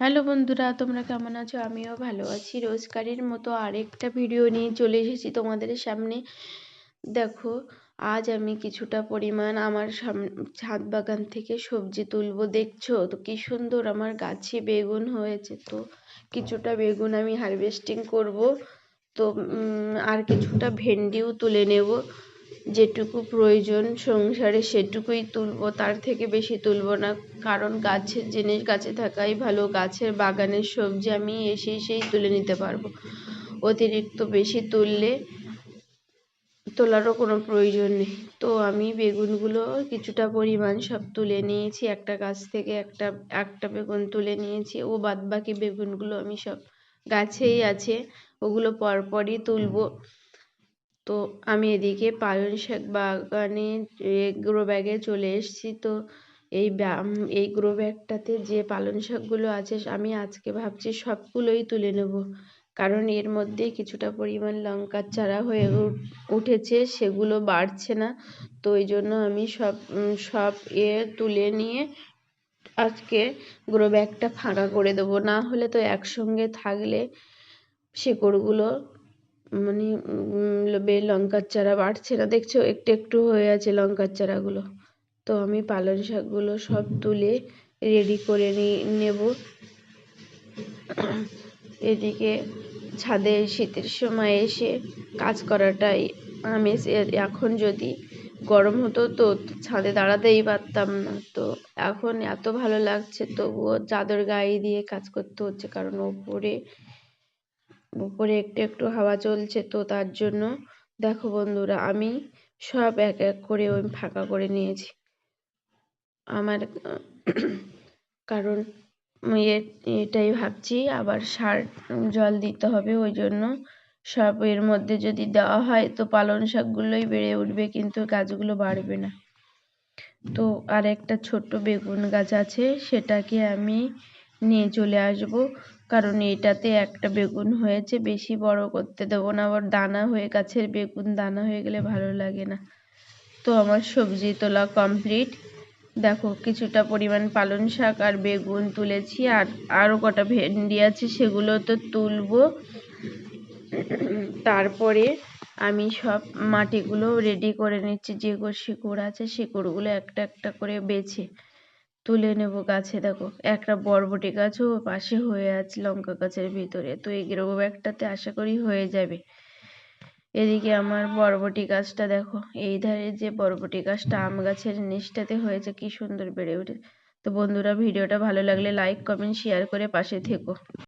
Hello বন্ধুরা, তোমরা কেমন আছো? আমিও ভালো আছি। রোজকারের মতো আরেকটা ভিডিও নিয়ে চলে এসেছি তোমাদের সামনে। দেখো, আজ আমি কিছুটা পরিমাণ আমার ছাদ বাগান থেকে সবজি তুলবো, দেখছ? তো কি সুন্দর আমার গাছে বেগুন হয়েছে তো। কিছুটা বেগুন আমি হারভেস্টিং করব, তো আর কিছুটা ভেন্ডিও তুলে নেব। যেটুকু প্রয়োজন সংসারে সেটুকুই তুলবো, তার থেকে বেশি তুলবো না। কারণ গাছের জিনিস গাছে থাকাই ভালো, গাছের বাগানের সবজি আমি এসে এসেই তুলে নিতে পারব। অতিরিক্ত বেশি তুললে তোলারও কোনো প্রয়োজন নেই। তো আমি বেগুনগুলো কিছুটা পরিমাণ সব তুলে নিয়েছি, একটা গাছ থেকে একটা একটা বেগুন তুলে নিয়েছি, ও বাদ বাকি বেগুনগুলো আমি সব গাছেই আছে, ওগুলো পরপরই তুলবো। তো আমি এদিকে পালং শাক বাগানে গ্রো ব্যাগে চলে এসেছি। তো এই এই গ্রো ব্যাগটাতে যে পালং শাকগুলো আছে, আমি আজকে ভাবছি সবগুলোই তুলে নেব। কারণ এর মধ্যে কিছুটা পরিমাণ লঙ্কার চারা হয়ে উঠেছে, সেগুলো বাড়ছে না। তো ওই জন্য আমি সব সব এ তুলে নিয়ে আজকে গ্রো ব্যাগটা ফাঁকা করে দেবো। না হলে তো একসঙ্গে থাকলে শেকড়গুলো মানে বে লঙ্কার চারা বাড়ছে না। দেখছ, একটু একটু হয়ে আছে লঙ্কার চারাগুলো। তো আমি পালং শাকগুলো সব তুলে রেডি করে নেব। এদিকে ছাদে শীতের সময় এসে কাজ করাটাই আমি এখন যদি গরম হতো তো ছাদে দাঁড়াতেই পারতাম না। তো এখন এত ভালো লাগছে, তবুও চাদর গায়ে দিয়ে কাজ করতে হচ্ছে, কারণ ওপরে উপরে একটু একটু হাওয়া চলছে তো তার জন্য, দেখো বন্ধুরা, আমি সব এক এক করে ওই ফাঁকা করে নিয়েছি। আমার, কারণ এটাই ভাবছি, আবার সার, জল দিতে হবে ওই জন্য। সব এর মধ্যে যদি দেওয়া হয় তো পালং শাকগুলোই বেড়ে উঠবে, কিন্তু গাছগুলো বাড়বে না। তো আর একটা ছোট্ট বেগুন গাছ আছে, সেটাকে আমি নিয়ে চলে আসব। কারণ এটাতে একটা বেগুন হয়েছে, বেশি বড় করতে দেবো না। আবার দানা হয়ে, গাছের বেগুন দানা হয়ে গেলে ভালো লাগে না। তো আমার সবজি তোলা কমপ্লিট। দেখো, কিছুটা পরিমাণ পালং শাক আর বেগুন তুলেছি। আর আরও কটা ভেন্ডি আছে, সেগুলো তো তুলবো। তারপরে আমি সব মাটিগুলো রেডি করে নিচ্ছি। যে শিকড় আছে, শিকড়গুলো একটা একটা করে বেছে। তুলে নেব গাছে, দেখো। একটা বরবটি গাছও পাশে হয়ে আছে লঙ্কা গাছের ভিতরে। তো এই একটাতে আশা করি হয়ে যাবে। এদিকে আমার বরবটি গাছটা, দেখো, এই ধারে যে বরবটি গাছটা আম গাছের নিচটাতে হয়েছে, কি সুন্দর বেড়ে উঠে। তো বন্ধুরা, ভিডিওটা ভালো লাগলে লাইক কমেন্ট শেয়ার করে পাশে থেকো।